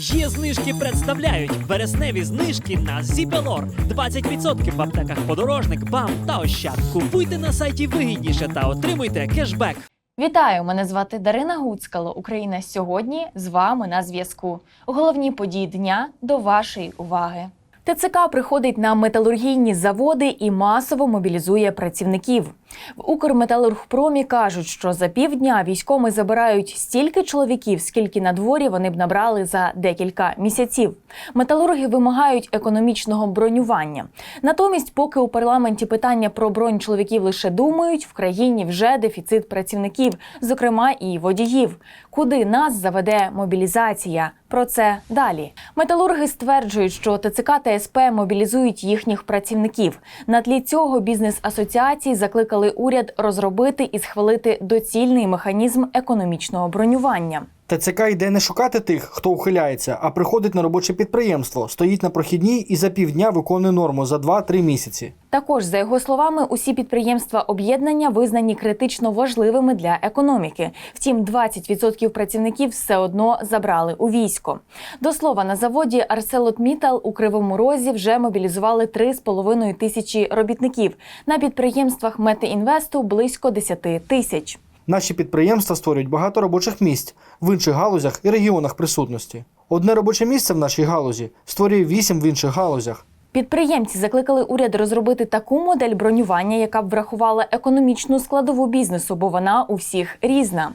Є знижки представляють вересневі знижки на Зібелор. 20% в аптеках подорожник, бам та ощад. Купуйте на сайті вигідніше та отримуйте кешбек. Вітаю! Мене звати Дарина Гуцкало. Україна сьогодні з вами на зв'язку. Головні події дня до вашої уваги. ТЦК приходить на металургійні заводи і масово мобілізує працівників. В Укрметалургпромі кажуть, що за півдня військоми забирають стільки чоловіків, скільки на дворі вони б набрали за декілька місяців. Металурги вимагають економічного бронювання. Натомість, поки у парламенті питання про бронь чоловіків лише думають, в країні вже дефіцит працівників, зокрема і водіїв. Куди нас заведе мобілізація? Про це далі. Металурги стверджують, що ТЦК та СП мобілізують їхніх працівників. На тлі цього бізнес-асоціації закликали уряд розробити і схвалити доцільний механізм економічного бронювання. ТЦК йде не шукати тих, хто ухиляється, а приходить на робоче підприємство, стоїть на прохідній і за півдня виконує норму за 2-3 місяці. Також, за його словами, усі підприємства об'єднання визнані критично важливими для економіки. Втім, 20% працівників все одно забрали у військо. До слова, на заводі ArcelorMittal у Кривому Розі вже мобілізували 3,5 тисячі робітників. На підприємствах Метеінвесту близько 10 тисяч. Наші підприємства створюють багато робочих місць в інших галузях і регіонах присутності. Одне робоче місце в нашій галузі створює вісім в інших галузях. Підприємці закликали уряд розробити таку модель бронювання, яка б врахувала економічну складову бізнесу, бо вона у всіх різна.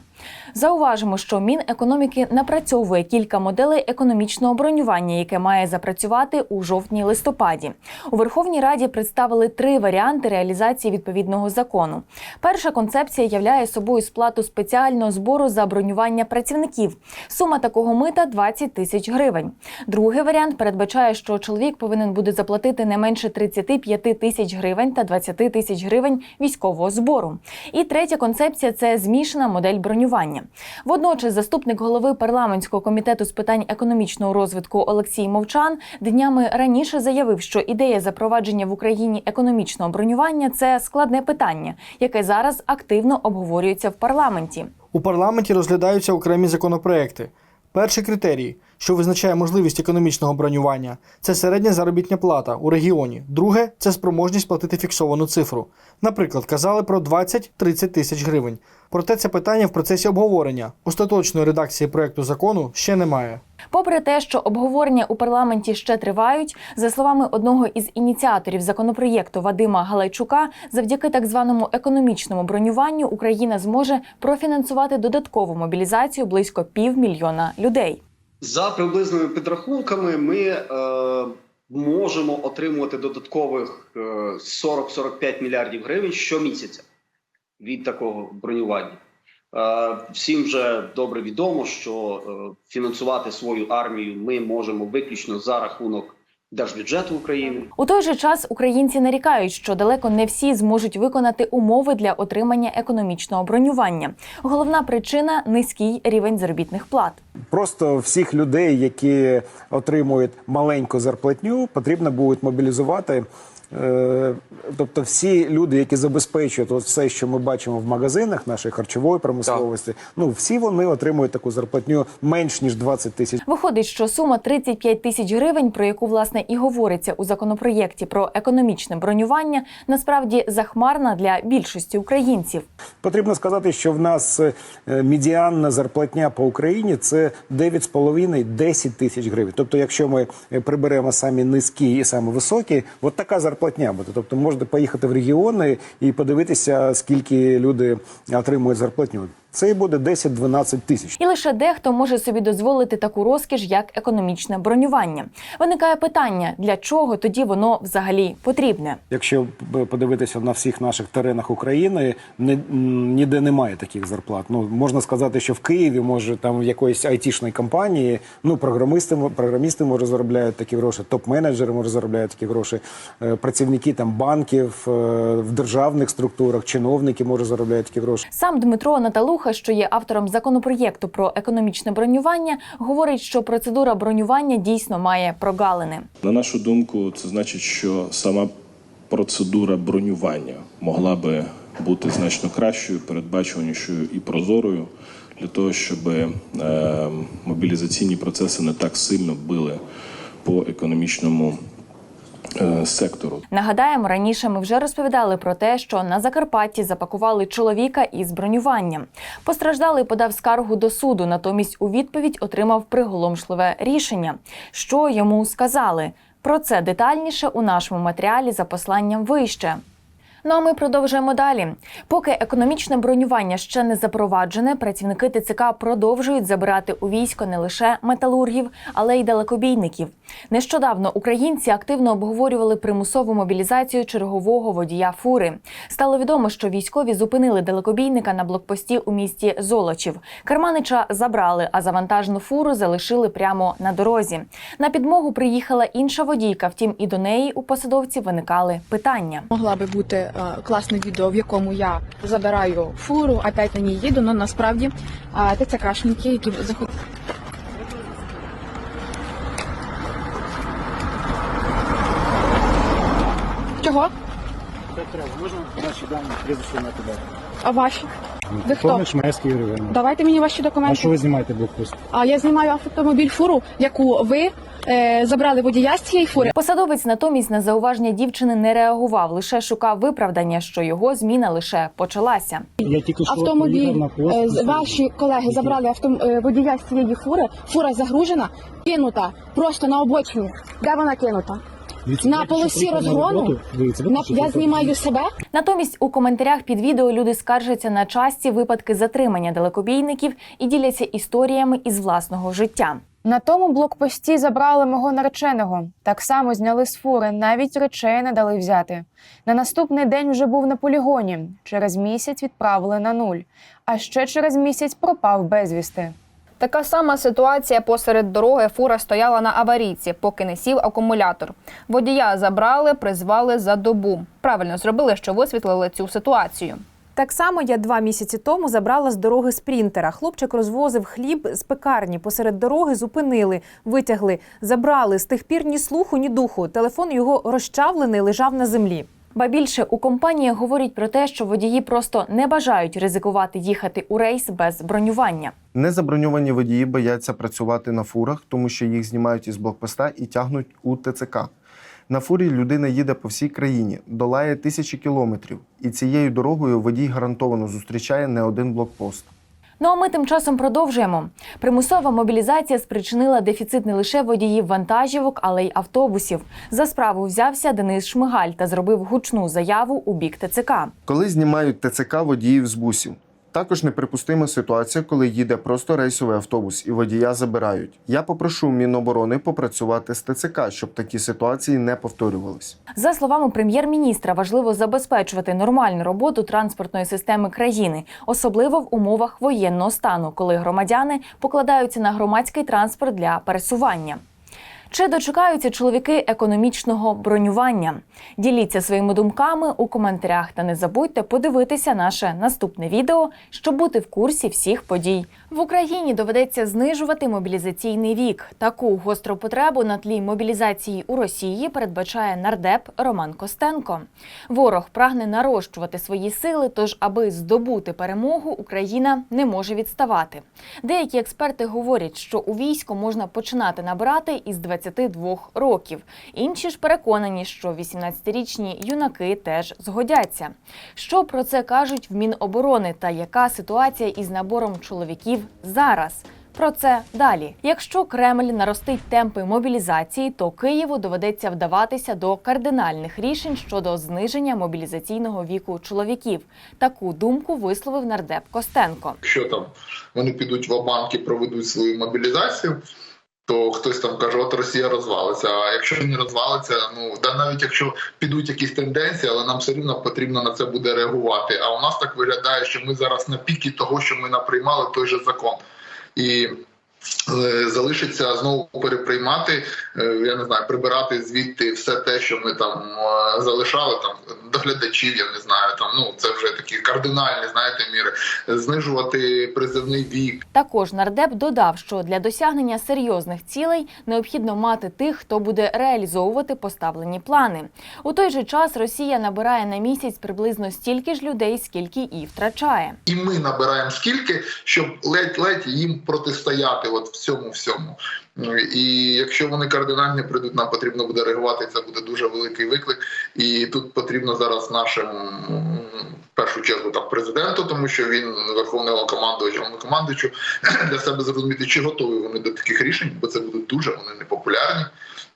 Зауважимо, що Мінекономіки напрацьовує кілька моделей економічного бронювання, яке має запрацювати у жовтні-листопаді. У Верховній Раді представили три варіанти реалізації відповідного закону. Перша концепція являє собою сплату спеціального збору за бронювання працівників. Сума такого мита 20 тисяч гривень. Другий варіант передбачає, що чоловік повинен буде заплатити не менше 35 тисяч гривень та 20 тисяч гривень військового збору. І третя концепція це змішана модель бронювання. Водночас, заступник голови парламентського комітету з питань економічного розвитку Олексій Мовчан днями раніше заявив, що ідея запровадження в Україні економічного бронювання це складне питання, яке зараз активно обговорюється в парламенті. У парламенті розглядаються окремі законопроекти. Перший критерій, що визначає можливість економічного бронювання, це середня заробітня плата у регіоні. Друге це спроможність платити фіксовану цифру. Наприклад, казали про 20-30 тисяч гривень. Проте це питання в процесі обговорення. Остаточної редакції проекту закону ще немає. Попри те, що обговорення у парламенті ще тривають, за словами одного із ініціаторів законопроєкту Вадима Галайчука, завдяки так званому економічному бронюванню Україна зможе профінансувати додаткову мобілізацію близько півмільйона людей. За приблизними підрахунками, ми е, можемо отримувати додаткових е, 40-45 мільярдів гривень щомісяця від такого бронювання. Е, всім вже добре відомо, що е, фінансувати свою армію ми можемо виключно за рахунок держбюджету України. У той же час українці нарікають, що далеко не всі зможуть виконати умови для отримання економічного бронювання. Головна причина низький рівень заробітних плат. Просто всіх людей, які отримують маленьку зарплатню, потрібно буде мобілізувати. Е, Тобто, всі люди, які забезпечують от все, що ми бачимо в магазинах нашої харчової промисловості, ну всі вони отримують таку зарплатню менш ніж 20 тисяч. Виходить, що сума 35 тисяч гривень, про яку власне і говориться у законопроєкті про економічне бронювання, насправді захмарна для більшості українців. Потрібно сказати, що в нас е, медіанна зарплатня по Україні це 9,5-10 тисяч гривень. Тобто, якщо ми е, приберемо самі низькі і самі високі, от така зарплатня буде. Тобто, можна поїхати в регіони і подивитися, скільки люди отримують зарплатню. Це і буде 10-12 тисяч. І лише дехто може собі дозволити таку розкіш, як економічне бронювання. Виникає питання, для чого тоді воно взагалі потрібне. Якщо подивитися на всіх наших теренах України, не, ніде немає таких зарплат. Ну можна сказати, що в Києві може там в якоїсь айтішної компанії, ну програмісти, програмісти може заробляють такі гроші, топ-менеджери може заробляють такі гроші, е, працівники там банків е, в державних структурах, чиновники може заробляють такі гроші. Сам Дмитро Наталуха, що є автором законопроєкту про економічне бронювання, говорить, що процедура бронювання дійсно має прогалини. На нашу думку, це значить, що сама процедура бронювання могла би бути значно кращою, передбачуванішою і прозорою для того, щоб е, мобілізаційні процеси не так сильно били по економічному сектору. Нагадаємо, раніше ми вже розповідали про те, що на Закарпатті запакували чоловіка із бронюванням. Постраждалий подав скаргу до суду, натомість у відповідь отримав приголомшливе рішення. Що йому сказали? Про це детальніше у нашому матеріалі за посланням вище. Ну а ми продовжуємо далі. Поки економічне бронювання ще не запроваджене, працівники ТЦК продовжують забирати у військо не лише металургів, але й далекобійників. Нещодавно українці активно обговорювали примусову мобілізацію чергового водія фури. Стало відомо, що військові зупинили далекобійника на блокпості у місті Золочів. Керманича забрали, а завантажну фуру залишили прямо на дорозі. На підмогу приїхала інша водійка. Втім, і до неї у посадовців виникали питання. Могла би бути класне відео, в якому я забираю фуру, опять на ній їду, але насправді це ТЦКшники, які заходять. Чого? Можна наші дані прізвище на тебе? А ваші? Ви хто? Мешкий Ірина. Давайте мені ваші документи. що ви знімаєте блокпост? А я знімаю автомобіль фуру, яку ви е, забрали водія з цієї фури. Посадовець натомість на зауваження дівчини не реагував, лише шукав виправдання, що його зміна лише почалася. Я тільки Автомобіль е, з- ваші колеги забрали авто, е, водія з цієї фури. Фура загружена, кинута просто на обочині. Де вона кинута? На полосі розгону. На я знімаю себе. Натомість у коментарях під відео люди скаржаться на часті випадки затримання далекобійників і діляться історіями із власного життя. На тому блокпості забрали мого нареченого. Так само зняли з фури, навіть речей не дали взяти. На наступний день вже був на полігоні. Через місяць відправили на нуль. А ще через місяць пропав безвісти. Така сама ситуація посеред дороги. Фура стояла на аварійці, поки не сів акумулятор. Водія забрали, призвали за добу. Правильно зробили, що висвітлили цю ситуацію. Так само я два місяці тому забрала з дороги спринтера. Хлопчик розвозив хліб з пекарні. Посеред дороги зупинили, витягли, забрали. З тих пір ні слуху, ні духу. Телефон його розчавлений лежав на землі. Ба більше у компанії говорять про те, що водії просто не бажають ризикувати їхати у рейс без бронювання. Незаброньовані водії бояться працювати на фурах, тому що їх знімають із блокпоста і тягнуть у ТЦК. На фурі людина їде по всій країні, долає тисячі кілометрів, і цією дорогою водій гарантовано зустрічає не один блокпост. Ну а ми тим часом продовжуємо. Примусова мобілізація спричинила дефіцит не лише водіїв вантажівок, але й автобусів. За справу взявся Денис Шмигаль та зробив гучну заяву у бік ТЦК. Коли знімають ТЦК водіїв з бусів. Також неприпустима ситуація, коли їде просто рейсовий автобус і водія забирають. Я попрошу Міноборони попрацювати з ТЦК, щоб такі ситуації не повторювались. За словами прем'єр-міністра, важливо забезпечувати нормальну роботу транспортної системи країни, особливо в умовах воєнного стану, коли громадяни покладаються на громадський транспорт для пересування. Чи дочекаються чоловіки економічного бронювання? Діліться своїми думками у коментарях та не забудьте подивитися наше наступне відео, щоб бути в курсі всіх подій. В Україні доведеться знижувати мобілізаційний вік. Таку гостру потребу на тлі мобілізації у Росії передбачає нардеп Роман Костенко. Ворог прагне нарощувати свої сили, тож, аби здобути перемогу, Україна не може відставати. Деякі експерти говорять, що у військо можна починати набирати із 22 років. Інші ж переконані, що 18-річні юнаки теж згодяться. Що про це кажуть в Міноборони та яка ситуація із набором чоловіків зараз? Про це далі. Якщо Кремль наростить темпи мобілізації, то Києву доведеться вдаватися до кардинальних рішень щодо зниження мобілізаційного віку чоловіків. Таку думку висловив нардеп Костенко. Якщо там вони підуть в банки, проведуть свою мобілізацію, то хтось там каже, от Росія розвалиться. А якщо не розвалиться, ну да навіть якщо підуть якісь тенденції, але нам все рівно потрібно на це буде реагувати. А у нас так виглядає, що ми зараз на пікі того, що ми наприймали той же закон. І залишиться знову переприймати, е, я не знаю, прибирати звідти все те, що ми там е, залишали, там доглядачів, я не знаю, там ну це вже такі кардинальні, знаєте, міри, знижувати призивний вік. Також нардеп додав, що для досягнення серйозних цілей необхідно мати тих, хто буде реалізовувати поставлені плани. У той же час Росія набирає на місяць приблизно стільки ж людей, скільки і втрачає. І ми набираємо скільки, щоб ледь-ледь їм протистояти от в цьому всьому. Ну, І якщо вони кардинально прийдуть, нам потрібно буде реагувати. Це буде дуже великий виклик. І тут потрібно зараз нашим в першу чергу там президенту, тому що він верховний командувач, головнокомандуючу, для себе зрозуміти, чи готові вони до таких рішень, бо це будуть дуже вони непопулярні,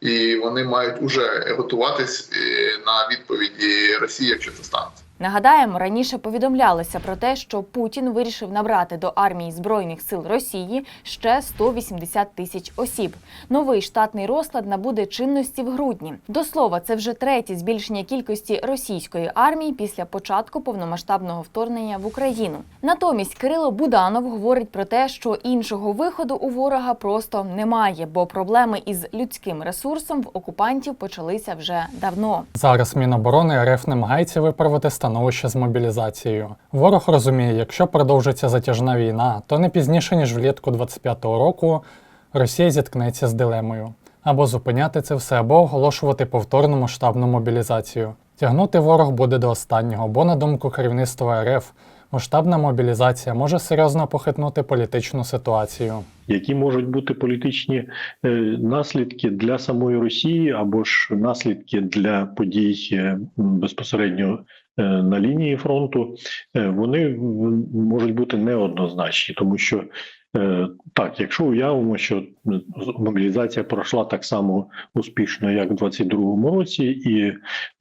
і вони мають уже готуватись е, на відповіді Росії, якщо це станеться. Нагадаємо, раніше повідомлялося про те, що Путін вирішив набрати до армії збройних сил Росії ще 180 тисяч осіб. Новий штатний розклад набуде чинності в грудні. До слова, це вже третє збільшення кількості російської армії після початку повномасштабного вторгнення в Україну. Натомість Кирило Буданов говорить про те, що іншого виходу у ворога просто немає, бо проблеми із людським ресурсом в окупантів почалися вже давно. Зараз Міноборони РФ намагається виправити становище з мобілізацією. Ворог розуміє, якщо продовжиться затяжна війна, то не пізніше ніж влітку 25-го року Росія зіткнеться з дилемою або зупиняти це все, або оголошувати повторну масштабну мобілізацію. Тягнути ворог буде до останнього, бо, на думку керівництва РФ, масштабна мобілізація може серйозно похитнути політичну ситуацію. які можуть бути політичні е, наслідки для самої Росії або ж наслідки для подій е, безпосередньо на лінії фронту, е, вони можуть бути неоднозначні, тому що е, так, якщо уявимо, що мобілізація пройшла так само успішно, як у 22-му році, і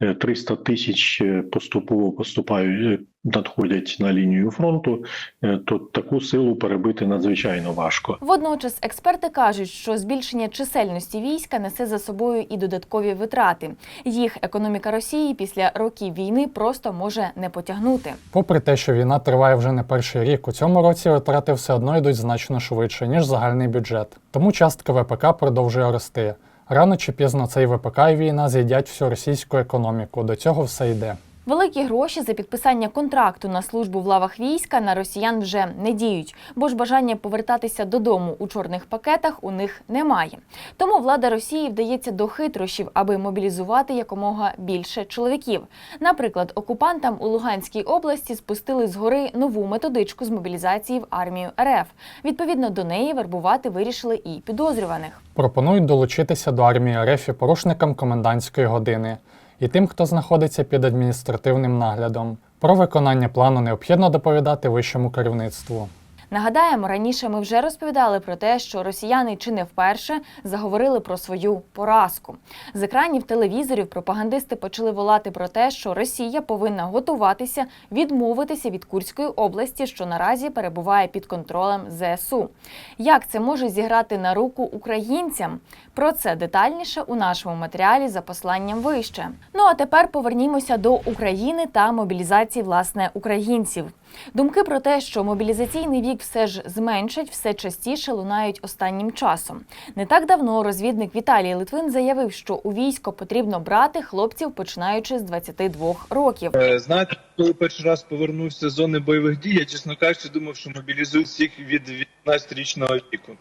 е, 300 тисяч е, поступово поступають, е, надходять на лінію фронту, е, то таку силу перебити надзвичайно важко. Водночас експерти кажуть, що збільшення чисельності війська несе за собою і додаткові витрати. Їх економіка Росії після років війни просто може не потягнути. Попри те, що війна триває вже не перший рік, у цьому році витрати все одно йдуть значно швидше, ніж загальний бюджет. Тому частка ВПК продовжує рости. Рано чи пізно цей ВПК і війна з'їдять всю російську економіку. До цього все йде. Великі гроші за підписання контракту на службу в лавах війська на росіян вже не діють, бо ж бажання повертатися додому у чорних пакетах у них немає. Тому влада Росії вдається до хитрощів, аби мобілізувати якомога більше чоловіків. Наприклад, окупантам у Луганській області спустили згори нову методичку з мобілізації в армію РФ. Відповідно до неї вербувати вирішили і підозрюваних. Пропонують долучитися до армії РФ і порушникам комендантської години і тим, хто знаходиться під адміністративним наглядом. Про виконання плану необхідно доповідати вищому керівництву. Нагадаємо, раніше ми вже розповідали про те, що росіяни чи не вперше заговорили про свою поразку. З екранів телевізорів пропагандисти почали волати про те, що Росія повинна готуватися відмовитися від Курської області, що наразі перебуває під контролем ЗСУ. Як це може зіграти на руку українцям? Про це детальніше у нашому матеріалі за посланням вище. Ну а тепер повернімося до України та мобілізації власне українців. Думки про те, що мобілізаційний вік все ж зменшать, все частіше лунають останнім часом. Не так давно розвідник Віталій Литвин заявив, що у військо потрібно брати хлопців починаючи з 22 років. Е, Знаєте, коли перший раз повернувся з зони бойових дій, я чесно кажучи, думав, що мобілізують всіх від 18-річного віку.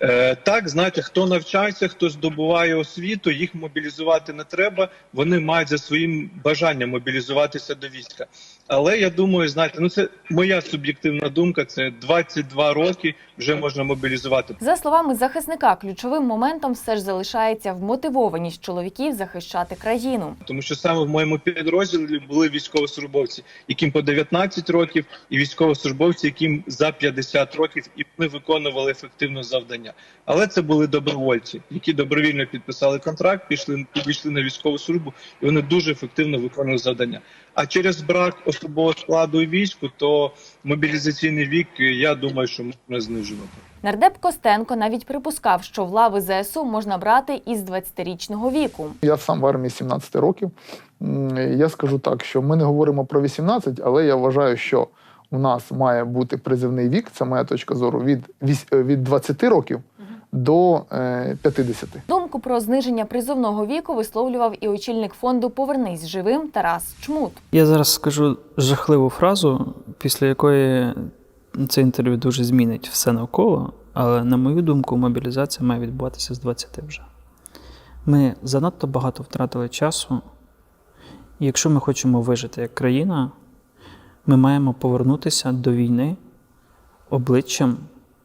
Е, так, знаєте, хто навчається, хто здобуває освіту, їх мобілізувати не треба. Вони мають за своїм бажанням мобілізуватися до війська. Але я думаю, знаєте, ну це моя суб'єктивна думка. Це 22 роки вже можна мобілізувати. За словами захисника, ключовим моментом все ж залишається вмотивованість чоловіків захищати країну. Тому що саме в моєму підрозділі були військовослужбовці, яким по 19 років, і військовослужбовці, яким за 50 років, і вони виконували ефективно завдання. Але це були добровольці, які добровільно підписали контракт, пішли підійшли на військову службу, і вони дуже ефективно виконували завдання. А через брак особового складу і війську, то мобілізаційний вік, я думаю, що можна знижувати. Нардеп Костенко навіть припускав, що в лави ЗСУ можна брати із 20-річного віку. Я сам в армії 17 років. Я скажу так, що ми не говоримо про 18, але я вважаю, що у нас має бути призивний вік, це моя точка зору, від, е, від 20 років до е, 50. Думку про зниження призовного віку висловлював і очільник фонду Повернись живим Тарас Чмут. Я зараз скажу жахливу фразу, після якої це інтерв'ю дуже змінить все навколо, але на мою думку, мобілізація має відбуватися з 20 вже. Ми занадто багато втратили часу, і якщо ми хочемо вижити як країна, ми маємо повернутися до війни обличчям,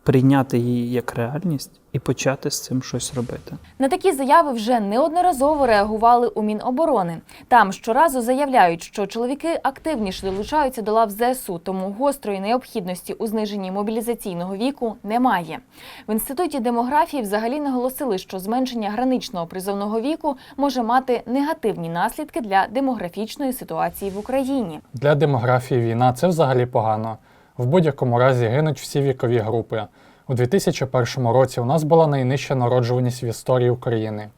прийняти її як реальність і почати з цим щось робити. На такі заяви вже неодноразово реагували у Міноборони. Там щоразу заявляють, що чоловіки активніше долучаються до лав ЗСУ, тому гострої необхідності у зниженні мобілізаційного віку немає. В інституті демографії взагалі наголосили, що зменшення граничного призовного віку може мати негативні наслідки для демографічної ситуації в Україні. Для демографії війна це взагалі погано. В будь-якому разі гинуть всі вікові групи. У 2001 році у нас була найнижча народжуваність в історії України.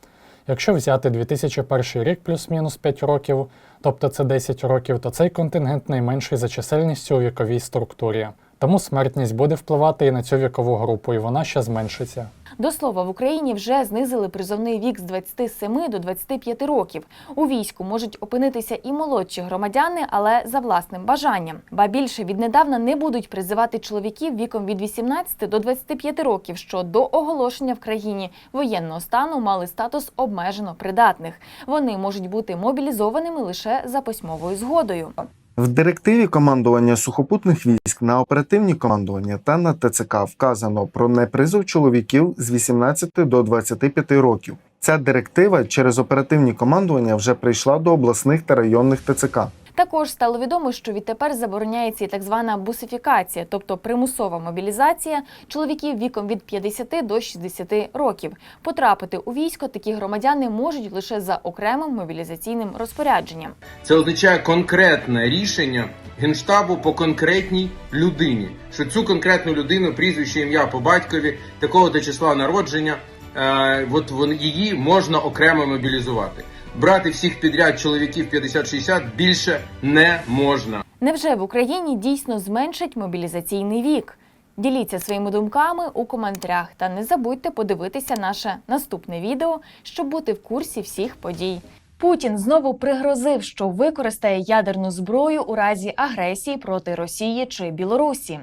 Якщо взяти 2001 рік плюс-мінус 5 років, тобто це 10 років, то цей контингент найменший за чисельністю у віковій структурі. Тому смертність буде впливати і на цю вікову групу, і вона ще зменшиться. До слова, в Україні вже знизили призовний вік з 27 до 25 років. У війську можуть опинитися і молодші громадяни, але за власним бажанням. Ба більше віднедавна не будуть призивати чоловіків віком від 18 до 25 років, що до оголошення в країні воєнного стану мали статус обмежено придатних. Вони можуть бути мобілізованими лише за письмовою згодою. В директиві командування сухопутних військ на оперативні командування та на ТЦК вказано про непризов чоловіків з 18 до 25 років. Ця директива через оперативні командування вже прийшла до обласних та районних ТЦК. Також стало відомо, що відтепер забороняється і так звана бусифікація, тобто примусова мобілізація чоловіків віком від 50 до 60 років. Потрапити у військо такі громадяни можуть лише за окремим мобілізаційним розпорядженням. Це означає конкретне рішення генштабу по конкретній людині. Що цю конкретну людину, прізвище, ім'я по батькові, такого то числа народження, е, от її можна окремо мобілізувати. Брати всіх підряд чоловіків 50-60 більше не можна. Невже в Україні дійсно зменшить мобілізаційний вік? Діліться своїми думками у коментарях та не забудьте подивитися наше наступне відео, щоб бути в курсі всіх подій. Путін знову пригрозив, що використає ядерну зброю у разі агресії проти Росії чи Білорусі.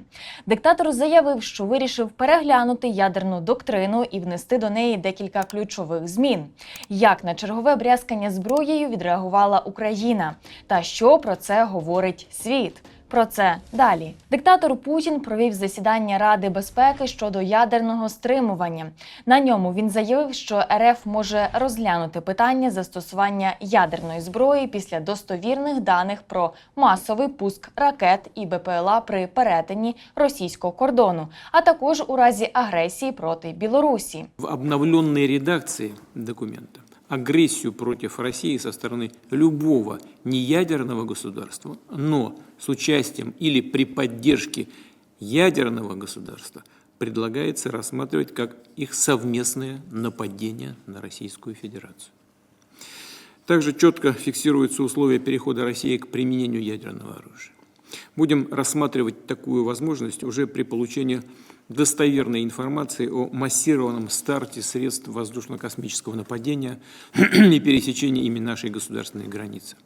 Диктатор заявив, що вирішив переглянути ядерну доктрину і внести до неї декілька ключових змін. Як на чергове брязкання зброєю відреагувала Україна, та що про це говорить світ? Про це далі. Диктатор Путін провів засідання Ради безпеки щодо ядерного стримування. На ньому він заявив, що РФ може розглянути питання застосування ядерної зброї після достовірних даних про масовий пуск ракет і БПЛА при перетині російського кордону, а також у разі агресії проти Білорусі. в обновленной редакции документа агрессию против России со стороны любого неядерного государства, но с участием или при поддержке ядерного государства предлагается рассматривать как их совместное нападение на Российскую Федерацию. Также четко фиксируются условия перехода России к применению ядерного оружия. Будем рассматривать такую возможность уже при получении достоверной информации о массированном старте средств воздушно-космического нападения и пересечении ими нашей государственной границы.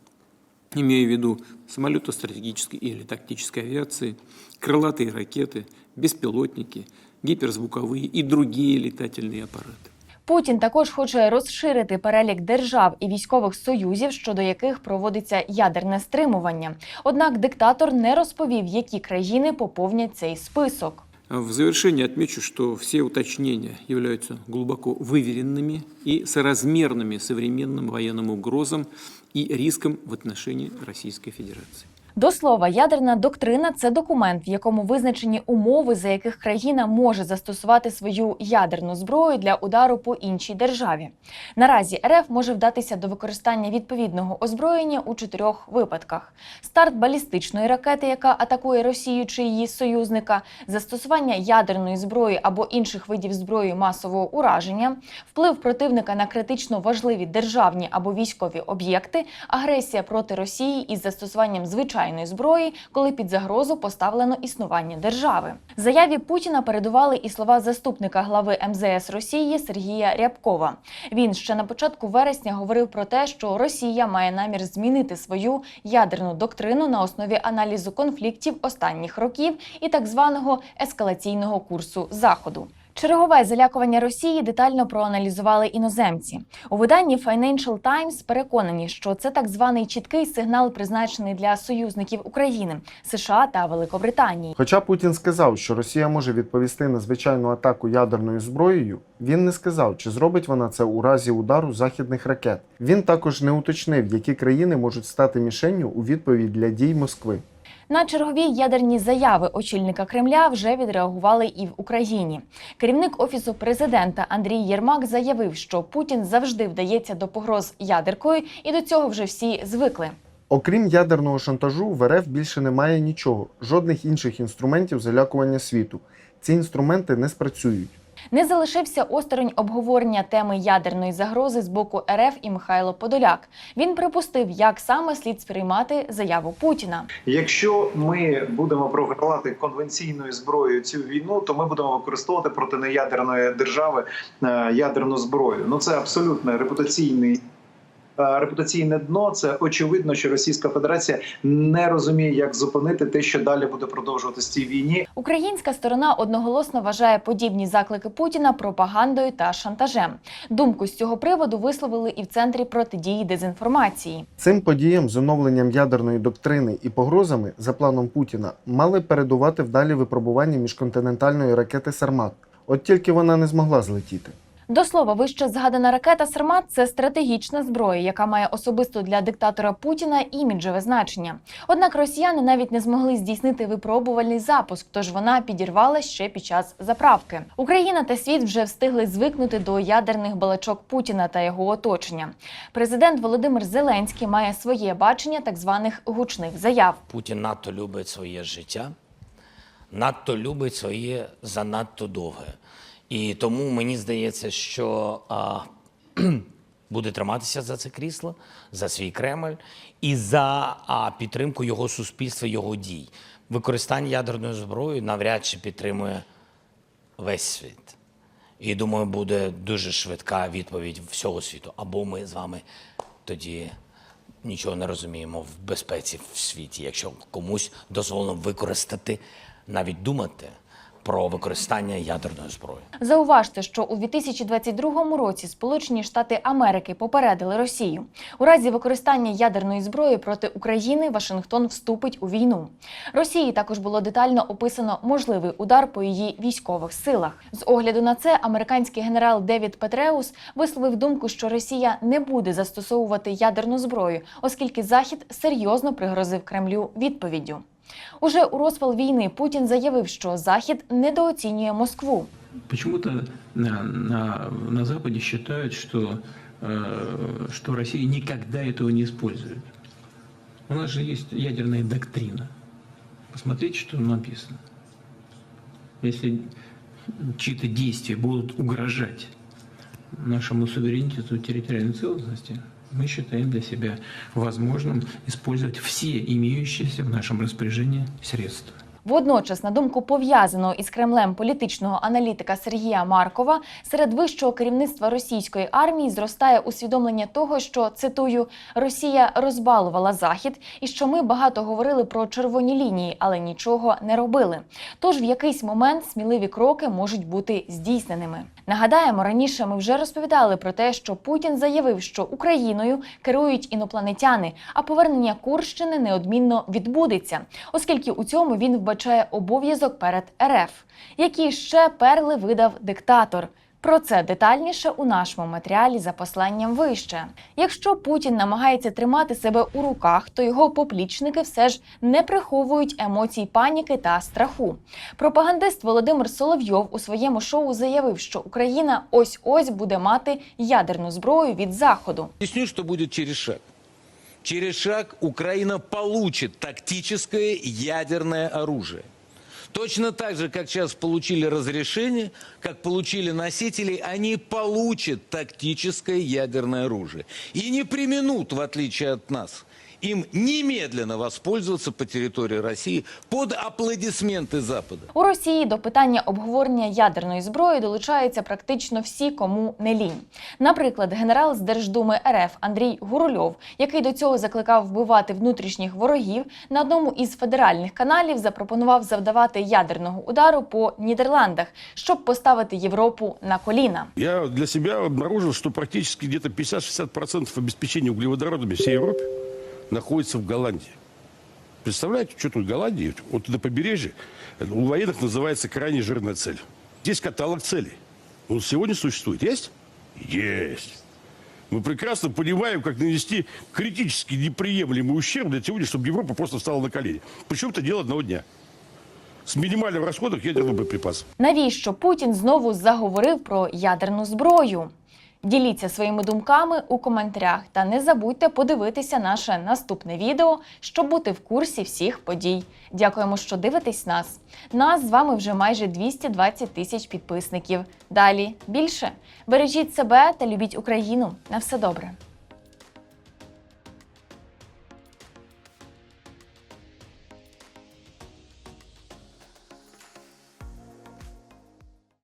Имею в виду самолеты стратегической или тактической авиации, крылатые ракеты, беспилотники, гиперзвуковые и другие летательные аппараты. Путін також хоче розширити перелік держав і військових союзів, щодо яких проводиться ядерне стримування. Однак диктатор не розповів, які країни поповнять цей список. В завершение отмечу, что все уточнения являются глубоко выверенными и соразмерными современным военным угрозам и рискам в отношении Российской Федерации. До слова, ядерна доктрина це документ, в якому визначені умови, за яких країна може застосувати свою ядерну зброю для удару по іншій державі. Наразі РФ може вдатися до використання відповідного озброєння у чотирьох випадках: старт балістичної ракети, яка атакує Росію чи її союзника, застосування ядерної зброї або інших видів зброї масового ураження, вплив противника на критично важливі державні або військові об'єкти, агресія проти Росії із застосуванням звичайної звичайної зброї, коли під загрозу поставлено існування держави. Заяві Путіна передували і слова заступника глави МЗС Росії Сергія Рябкова. Він ще на початку вересня говорив про те, що Росія має намір змінити свою ядерну доктрину на основі аналізу конфліктів останніх років і так званого ескалаційного курсу Заходу. Чергове залякування Росії детально проаналізували іноземці. У виданні Financial Times переконані, що це так званий чіткий сигнал, призначений для союзників України, США та Великобританії. Хоча Путін сказав, що Росія може відповісти на звичайну атаку ядерною зброєю, він не сказав, чи зробить вона це у разі удару західних ракет. Він також не уточнив, які країни можуть стати мішенню у відповідь для дій Москви. На чергові ядерні заяви очільника Кремля вже відреагували і в Україні. Керівник офісу президента Андрій Єрмак заявив, що Путін завжди вдається до погроз ядеркою, і до цього вже всі звикли. Окрім ядерного шантажу, в РФ більше немає нічого, жодних інших інструментів залякування світу. Ці інструменти не спрацюють. Не залишився осторонь обговорення теми ядерної загрози з боку РФ і Михайло Подоляк. Він припустив, як саме слід сприймати заяву Путіна. Якщо ми будемо програвати конвенційною зброєю цю війну, то ми будемо використовувати проти неядерної держави е, ядерну зброю. Ну це абсолютно репутаційний. Е, Репутаційне дно це очевидно, що Російська Федерація не розуміє, як зупинити те, що далі буде продовжуватися в цій війні. Українська сторона одноголосно вважає подібні заклики Путіна пропагандою та шантажем. Думку з цього приводу висловили і в центрі протидії дезінформації. Цим подіям з оновленням ядерної доктрини і погрозами за планом Путіна мали передувати вдалі випробування міжконтинентальної ракети Сармат. От тільки вона не змогла злетіти. До слова, вище згадана ракета Сармат це стратегічна зброя, яка має особисто для диктатора Путіна іміджеве значення. Однак росіяни навіть не змогли здійснити випробувальний запуск, тож вона підірвалась ще під час заправки. Україна та світ вже встигли звикнути до ядерних балачок Путіна та його оточення. Президент Володимир Зеленський має своє бачення так званих гучних заяв. Путін надто любить своє життя, надто любить своє занадто довге. І тому мені здається, що а, буде триматися за це крісло, за свій Кремль і за а, підтримку його суспільства, його дій. Використання ядерної зброї навряд чи підтримує весь світ. І думаю, буде дуже швидка відповідь всього світу. Або ми з вами тоді нічого не розуміємо в безпеці в світі, якщо комусь дозволено використати, навіть думати про використання ядерної зброї. Зауважте, що у 2022 році Сполучені Штати Америки попередили Росію. У разі використання ядерної зброї проти України Вашингтон вступить у війну. Росії також було детально описано можливий удар по її військових силах. З огляду на це американський генерал Девід Петреус висловив думку, що Росія не буде застосовувати ядерну зброю, оскільки Захід серйозно пригрозив Кремлю відповіддю. Уже у розпал війни Путін заявив, що Захід недооцінює Москву. Почему-то на, на, на Западе считают, что, э, что Россия никогда этого не использует. У нас же есть ядерная доктрина. Посмотрите, что там написано. Если чьи-то действия будут угрожать нашему суверенитету территориальной целостности, мы считаем для себя возможным использовать все имеющиеся в нашем распоряжении средства. Водночас, на думку пов'язаного із Кремлем політичного аналітика Сергія Маркова, серед вищого керівництва російської армії зростає усвідомлення того, що цитую Росія розбалувала захід, і що ми багато говорили про червоні лінії, але нічого не робили. Тож в якийсь момент сміливі кроки можуть бути здійсненими. Нагадаємо, раніше ми вже розповідали про те, що Путін заявив, що Україною керують інопланетяни, а повернення Курщини неодмінно відбудеться, оскільки у цьому він вбачає обов'язок перед РФ. Які ще перли видав диктатор. Про це детальніше у нашому матеріалі за посланням вище. Якщо Путін намагається тримати себе у руках, то його поплічники все ж не приховують емоцій паніки та страху. Пропагандист Володимир Соловйов у своєму шоу заявив, що Україна ось ось буде мати ядерну зброю від заходу. Объясню, что будет через шаг. Через шаг Украина получит тактическое ядерное оружие. Точно так же, как сейчас получили разрешение, как получили носители, они получат тактическое ядерное оружие. И не применут, в отличие от нас, им немедленно воспользоваться по территории России под аплодисменты Запада. У Росії до питання обговорення ядерної зброї долучаються практично всі, кому не лінь. Наприклад, генерал з Держдуми РФ Андрій Гурульов, який до цього закликав вбивати внутрішніх ворогів, на одному із федеральних каналів запропонував завдавати ядерного удару по Нідерландах, щоб поставити Європу на коліна. Я для себя обнаружил, что практически где-то 50-60% обеспечения углеводородами всей Европе находится в Голландии. Представляете, что тут в Голландии? Вот на побережье у военных называется крайне жирная цель. Здесь каталог целей. Он сегодня существует. Есть? Есть. Мы прекрасно понимаем, как нанести критически неприемлемый ущерб для сегодня, чтобы Европа просто встала на колени. Причем это дело одного дня. С минимальным расходом ядерного боеприпаса. Навіщо Путін знову заговорив про ядерну зброю? Діліться своїми думками у коментарях та не забудьте подивитися наше наступне відео, щоб бути в курсі всіх подій. Дякуємо, що дивитесь нас. Нас з вами вже майже 220 тисяч підписників. Далі більше. Бережіть себе та любіть Україну. На все добре.